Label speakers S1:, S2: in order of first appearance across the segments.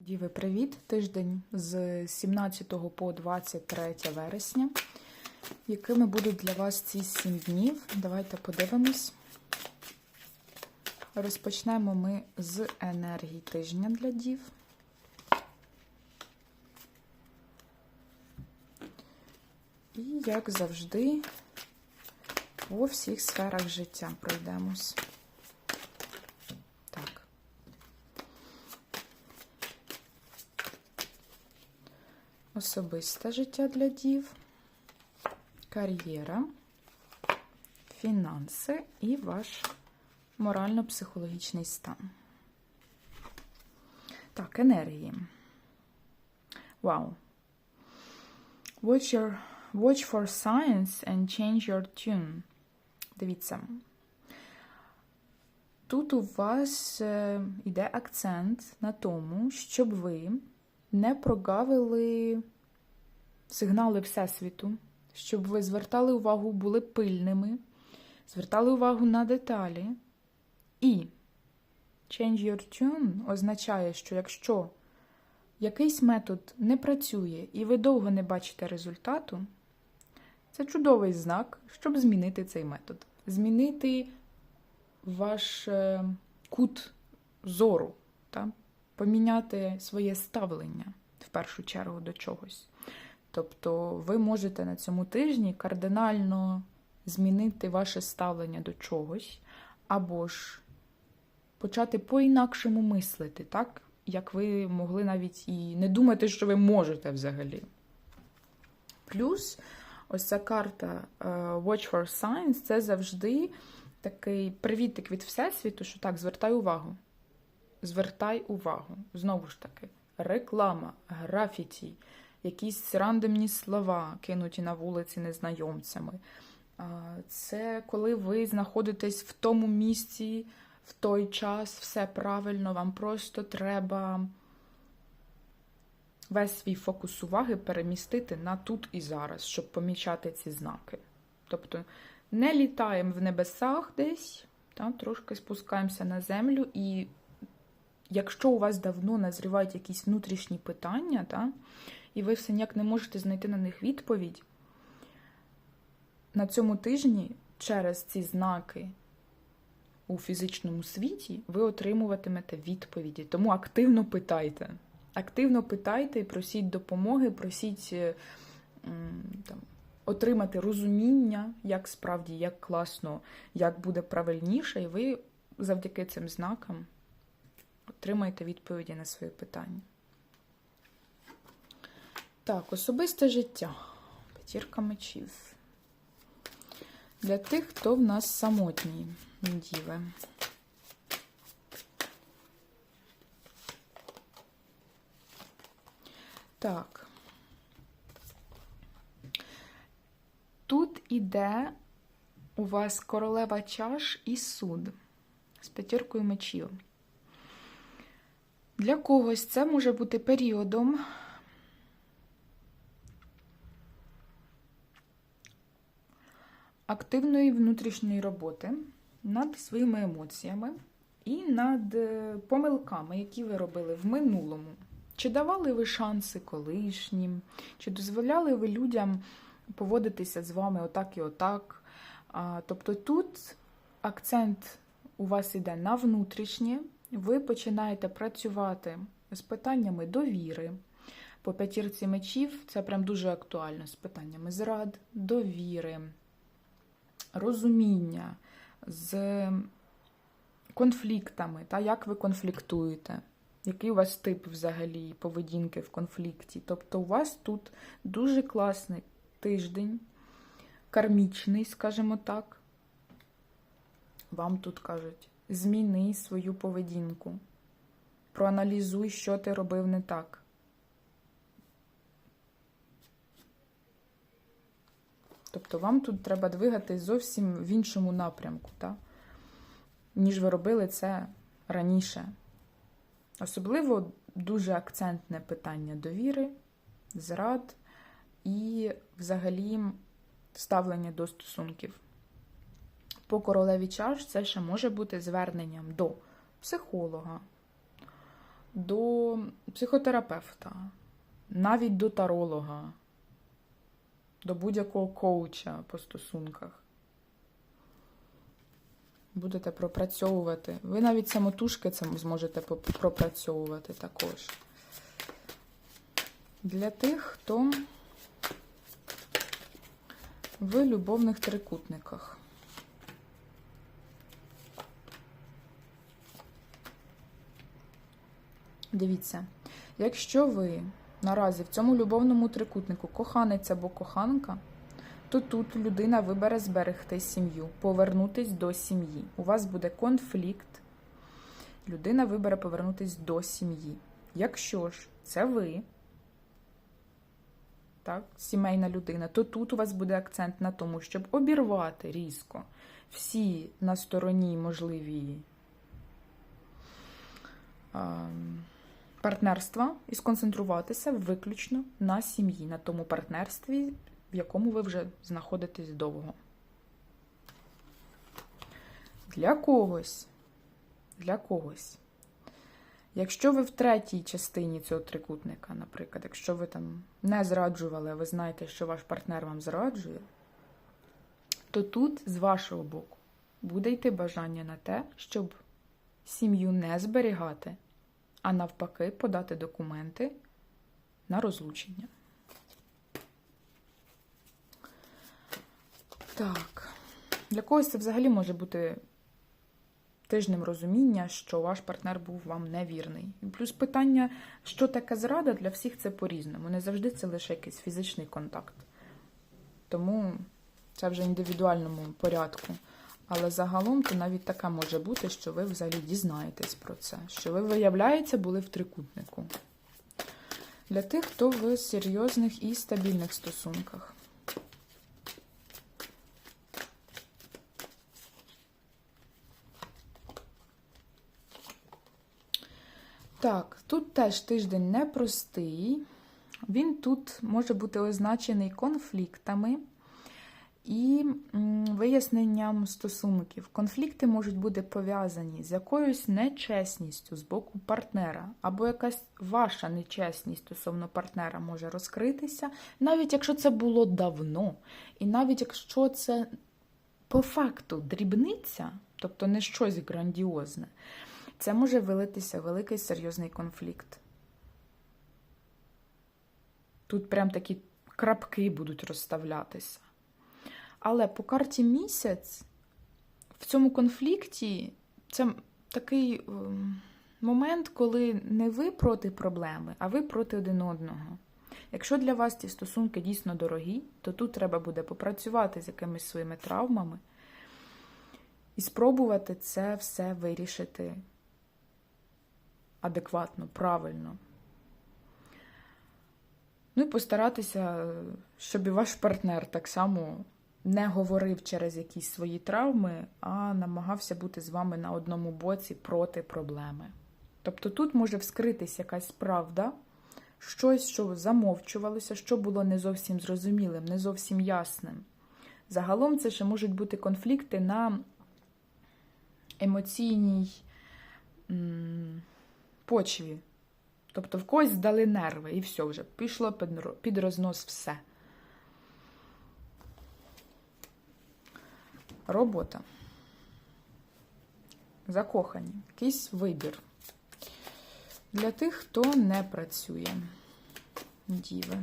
S1: Діви, привіт! Тиждень з 17 по 23 вересня. Якими будуть для вас ці 7 днів? Давайте подивимось. Розпочнемо ми з енергії тижня для дів. І, як завжди, по всіх сферах життя пройдемось. Так. Особисте життя для дів, кар'єра, фінанси і ваш морально-психологічний стан. Так, енергії. Вау. Watch, watch for signs and change your tune. Дивіться. Тут у вас е, йде акцент на тому, щоб ви не прогавили сигнали Всесвіту, щоб ви звертали увагу, були пильними, звертали увагу на деталі. І change your tune означає, що якщо якийсь метод не працює і ви довго не бачите результату, це чудовий знак, щоб змінити цей метод, змінити ваш е, кут зору. Та? Поміняти своє ставлення в першу чергу до чогось. Тобто ви можете на цьому тижні кардинально змінити ваше ставлення до чогось, або ж почати по-інакшому мислити, так? Як ви могли навіть і не думати, що ви можете взагалі. Плюс ось ця карта е, Watch for Signs це завжди такий привітик від Всесвіту, що так, звертай увагу. Звертай увагу. Знову ж таки, реклама, графіті, якісь рандомні слова, кинуті на вулиці незнайомцями. Це коли ви знаходитесь в тому місці, в той час, все правильно, вам просто треба весь свій фокус уваги перемістити на тут і зараз, щоб помічати ці знаки. Тобто не літаємо в небесах десь, та, трошки спускаємося на землю і якщо у вас давно назрівають якісь внутрішні питання, та, і ви все ніяк не можете знайти на них відповідь, на цьому тижні через ці знаки у фізичному світі ви отримуватимете відповіді. Тому активно питайте. Активно питайте і просіть допомоги, просіть там, отримати розуміння, як справді, як класно, як буде правильніше, і ви завдяки цим знакам отримаєте відповіді на свої питання. Так, особисте життя. П'ятірка мечів. Для тих, хто в нас самотній діви. Так. Тут іде у вас королева чаш і суд з п'ятіркою мечів. Для когось це може бути періодом активної внутрішньої роботи над своїми емоціями і над е, помилками, які ви робили в минулому. Чи давали ви шанси колишнім, чи дозволяли ви людям поводитися з вами отак і отак. Тобто тут акцент у вас іде на внутрішнє ви починаєте працювати з питаннями довіри. По п'ятірці мечів це прям дуже актуально з питаннями зрад, довіри, розуміння, з конфліктами, та як ви конфліктуєте, який у вас тип взагалі поведінки в конфлікті. Тобто у вас тут дуже класний тиждень, кармічний, скажімо так. Вам тут кажуть зміни свою поведінку. Проаналізуй, що ти робив не так. Тобто вам тут треба двигати зовсім в іншому напрямку, так? ніж ви робили це раніше. Особливо дуже акцентне питання довіри, зрад і взагалі ставлення до стосунків. По королеві чаш це ще може бути зверненням до психолога, до психотерапевта, навіть до таролога, до будь-якого коуча по стосунках. Будете пропрацьовувати. Ви навіть самотужки це зможете пропрацьовувати також. Для тих, хто в любовних трикутниках. Дивіться, якщо ви наразі в цьому любовному трикутнику коханець або коханка, то тут людина вибере зберегти сім'ю, повернутись до сім'ї. У вас буде конфлікт. Людина вибере повернутись до сім'ї. Якщо ж це ви, так, сімейна людина, то тут у вас буде акцент на тому, щоб обірвати різко всі на стороні можливі ем, партнерства і сконцентруватися виключно на сім'ї, на тому партнерстві, в якому ви вже знаходитесь довго. Для когось, для когось. Якщо ви в третій частині цього трикутника, наприклад, якщо ви там не зраджували, а ви знаєте, що ваш партнер вам зраджує, то тут з вашого боку буде йти бажання на те, щоб сім'ю не зберігати, а навпаки, подати документи на розлучення. Так. Для когось це взагалі може бути тижнем розуміння, що ваш партнер був вам невірний. Плюс питання, що таке зрада, для всіх це по-різному. Не завжди це лише якийсь фізичний контакт. Тому це вже в індивідуальному порядку. Але загалом то навіть таке може бути, що ви взагалі дізнаєтесь про це, що ви, виявляється, були в трикутнику. Для тих, хто в серйозних і стабільних стосунках. Так, тут теж тиждень непростий. Він тут може бути означений конфліктами і виясненням стосунків. Конфлікти можуть бути пов'язані з якоюсь нечесністю з боку партнера, або якась ваша нечесність стосовно партнера може розкритися, навіть якщо це було давно, і навіть якщо це по факту дрібниця, тобто не щось грандіозне, це може вилитися великий серйозний конфлікт. Тут прям такі крапки будуть розставлятися. Але по карті місяць в цьому конфлікті це такий ем, момент, коли не ви проти проблеми, а ви проти один одного. Якщо для вас ці стосунки дійсно дорогі, то тут треба буде попрацювати з якимись своїми травмами і спробувати це все вирішити адекватно, правильно. Ну і постаратися, щоб і ваш партнер так само не говорив через якісь свої травми, а намагався бути з вами на одному боці проти проблеми. Тобто тут може вскритись якась правда, щось, що замовчувалося, що було не зовсім зрозумілим, не зовсім ясним. Загалом це ще можуть бути конфлікти на емоційній почві. Тобто в когось здали нерви, і все вже пішло під рознос все. Робота. Закохані. Якийсь вибір. Для тих, хто не працює. Діви.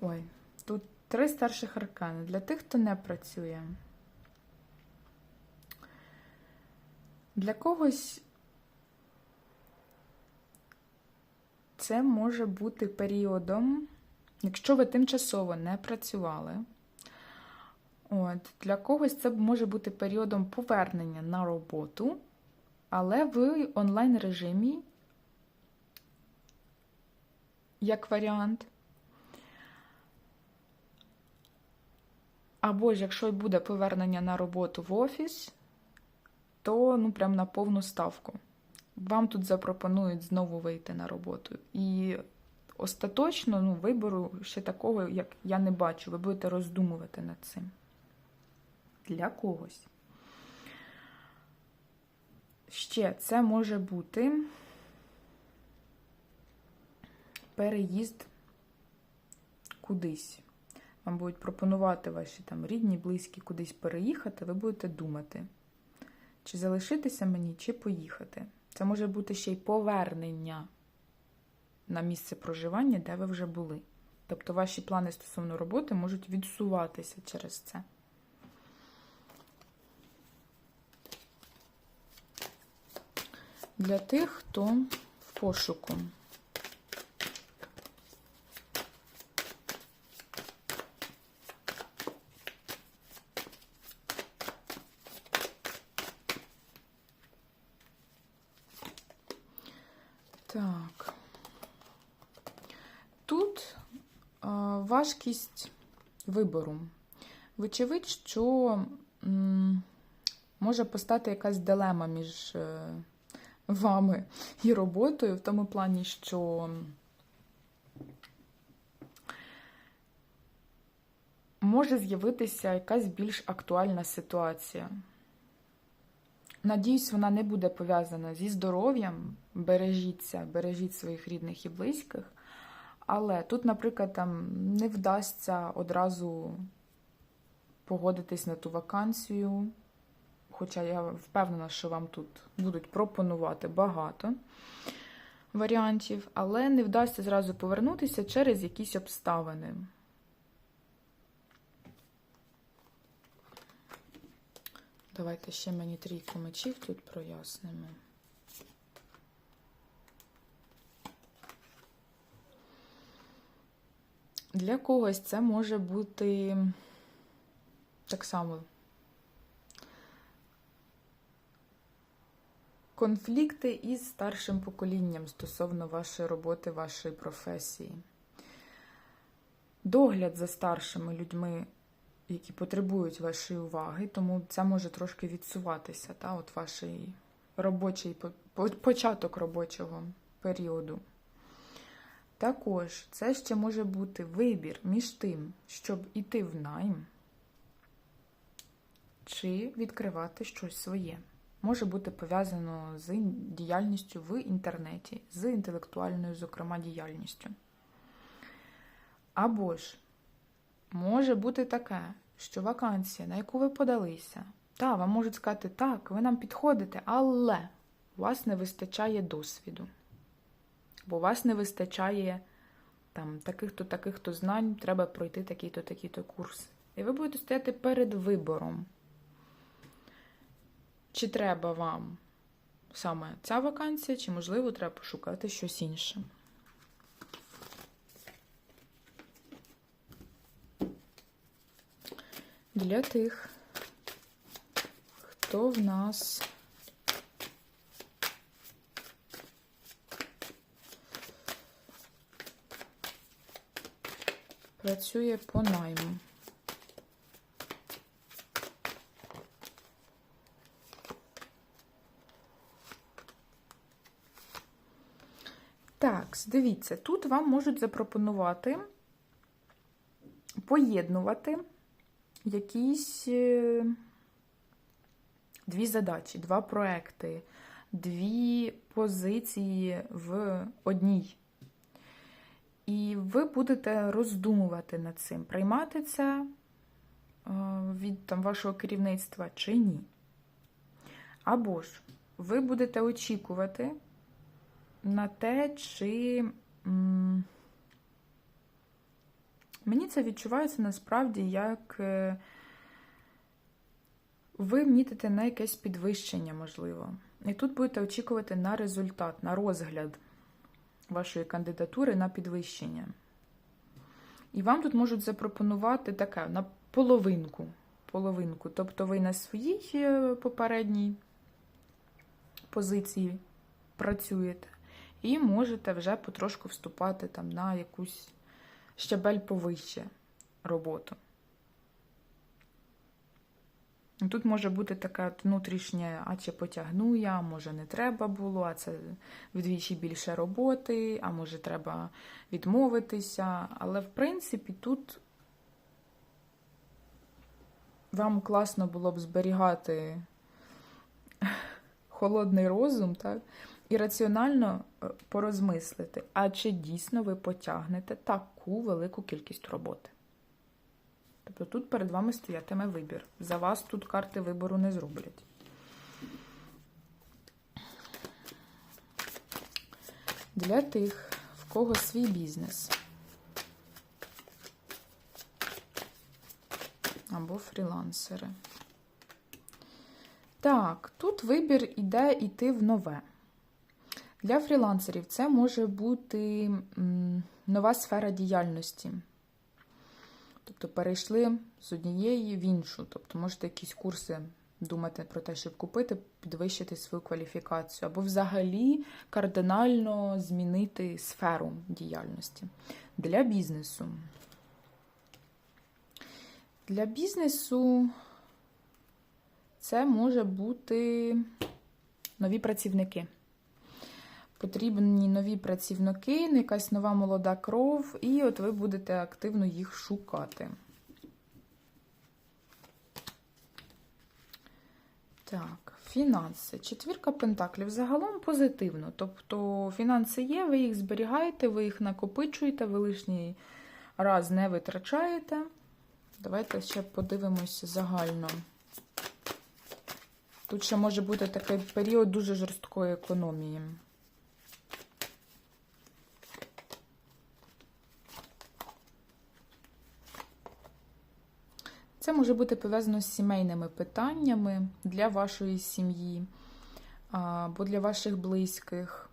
S1: Ой, тут три старших аркани. Для тих, хто не працює. Для когось це може бути періодом, якщо ви тимчасово не працювали. От, Для когось це може бути періодом повернення на роботу, але в онлайн режимі, як варіант. Або ж якщо й буде повернення на роботу в офіс, то ну прям на повну ставку. вам тут запропонують знову вийти на роботу. І остаточно ну, вибору ще такого, як я не бачу. Ви будете роздумувати над цим. Для когось. Ще це може бути переїзд кудись. Вам будуть пропонувати ваші там рідні, близькі кудись переїхати, ви будете думати, чи залишитися мені, чи поїхати. Це може бути ще й повернення на місце проживання, де ви вже були. Тобто ваші плани стосовно роботи можуть відсуватися через це. Для тих, хто в пошуку. Так. Тут а, важкість вибору. Вочевидь, що може постати якась дилема між е, вами і роботою, в тому плані, що може з'явитися якась більш актуальна ситуація. Надіюсь, вона не буде пов'язана зі здоров'ям. Бережіться, бережіть своїх рідних і близьких. Але тут, наприклад, там не вдасться одразу погодитись на ту вакансію. Хоча я впевнена, що вам тут будуть пропонувати багато варіантів, але не вдасться зразу повернутися через якісь обставини. Давайте ще мені трійку мечів тут прояснимо. Для когось це може бути так само конфлікти із старшим поколінням стосовно вашої роботи, вашої професії. Догляд за старшими людьми які потребують вашої уваги, тому це може трошки відсуватися, та, от ваш робочий початок робочого періоду. Також це ще може бути вибір між тим, щоб іти в найм, чи відкривати щось своє. Може бути пов'язано з діяльністю в інтернеті, з інтелектуальною, зокрема, діяльністю. Або ж Може бути таке, що вакансія, на яку ви подалися, та, вам можуть сказати, так, ви нам підходите, але у вас не вистачає досвіду. Бо у вас не вистачає там таких-то, таких-то знань, треба пройти такий-то, такий-то курс. І ви будете стояти перед вибором. Чи треба вам саме ця вакансія, чи, можливо, треба пошукати щось інше. для тих, хто в нас працює по найму. Так, дивіться, тут вам можуть запропонувати поєднувати якісь е, дві задачі, два проекти, дві позиції в одній. І ви будете роздумувати над цим, приймати це е, від там, вашого керівництва чи ні. Або ж ви будете очікувати на те, чи. Мені це відчувається насправді як е, ви мітите на якесь підвищення, можливо. І тут будете очікувати на результат, на розгляд вашої кандидатури на підвищення. І вам тут можуть запропонувати таке на половинку. половинку. Тобто ви на своїй е, попередній позиції працюєте, і можете вже потрошку вступати там на якусь щебель повище роботу. Тут може бути таке внутрішнє, а чи потягну я, а може не треба було, а це вдвічі більше роботи, а може треба відмовитися. Але в принципі тут вам класно було б зберігати холодний розум, так? І раціонально е, порозмислити, а чи дійсно ви потягнете таку велику кількість роботи. Тобто тут перед вами стоятиме вибір. За вас тут карти вибору не зроблять. Для тих, в кого свій бізнес або фрілансери. Так, тут вибір іде йти в нове. Для фрілансерів це може бути нова сфера діяльності. Тобто перейшли з однієї в іншу. Тобто можете якісь курси думати про те, щоб купити, підвищити свою кваліфікацію, або взагалі кардинально змінити сферу діяльності. Для бізнесу. Для бізнесу це може бути нові працівники. Потрібні нові працівники, якась нова молода кров, і от ви будете активно їх шукати. Так, фінанси. Четвірка пентаклів загалом позитивно. Тобто фінанси є, ви їх зберігаєте, ви їх накопичуєте, ви лишній раз не витрачаєте. Давайте ще подивимося загально. Тут ще може бути такий період дуже жорсткої економії. Це може бути пов'язано з сімейними питаннями для вашої сім'ї або для ваших близьких.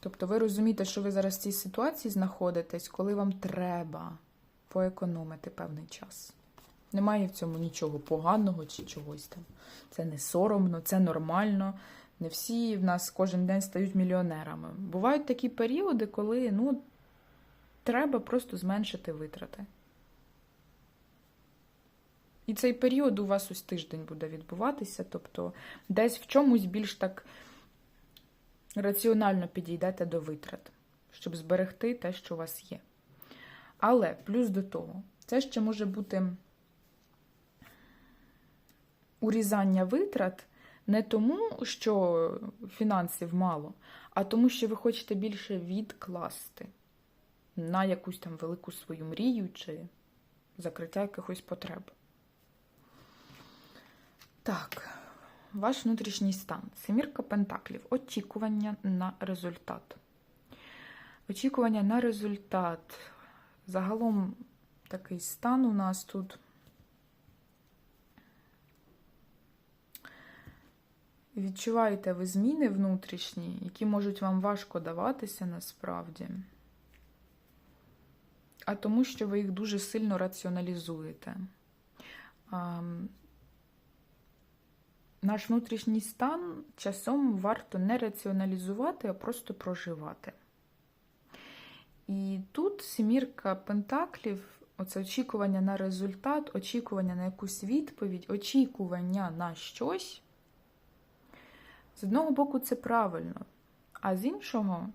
S1: Тобто ви розумієте, що ви зараз в цій ситуації знаходитесь, коли вам треба поекономити певний час. Немає в цьому нічого поганого чи чогось там. Це не соромно, це нормально. Не всі в нас кожен день стають мільйонерами. Бувають такі періоди, коли ну, треба просто зменшити витрати. І цей період у вас ось тиждень буде відбуватися, тобто десь в чомусь більш так раціонально підійдете до витрат, щоб зберегти те, що у вас є. Але плюс до того, це ще може бути урізання витрат не тому, що фінансів мало, а тому, що ви хочете більше відкласти на якусь там велику свою мрію чи закриття якихось потреб. Так, ваш внутрішній стан. Семірка пентаклів. Очікування на результат. Очікування на результат. Загалом такий стан у нас тут. Відчуваєте ви зміни внутрішні, які можуть вам важко даватися насправді, а тому, що ви їх дуже сильно раціоналізуєте. Наш внутрішній стан часом варто не раціоналізувати, а просто проживати. І тут семірка пентаклів, оце очікування на результат, очікування на якусь відповідь, очікування на щось. З одного боку, це правильно. А з іншого,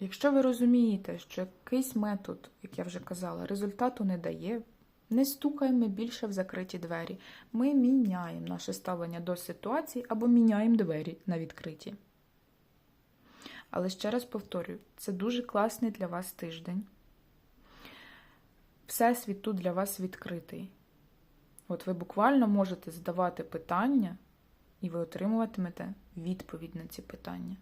S1: якщо ви розумієте, що якийсь метод, як я вже казала, результату не дає, не стукаємо більше в закриті двері. Ми міняємо наше ставлення до ситуації або міняємо двері на відкриті. Але ще раз повторюю, це дуже класний для вас тиждень. Всесвіт тут для вас відкритий. От ви буквально можете задавати питання, і ви отримуватимете відповідь на ці питання.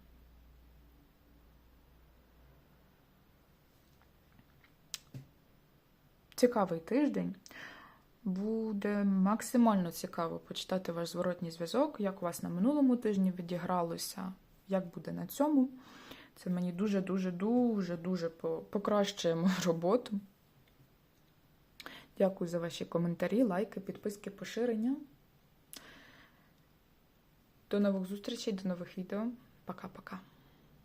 S1: Цікавий тиждень. Буде максимально цікаво почитати ваш зворотній зв'язок, як у вас на минулому тижні відігралося, як буде на цьому. Це мені дуже-дуже-дуже-дуже покращує мою роботу. Дякую за ваші коментарі, лайки, підписки, поширення. До нових зустрічей, до нових відео. Пока-пока.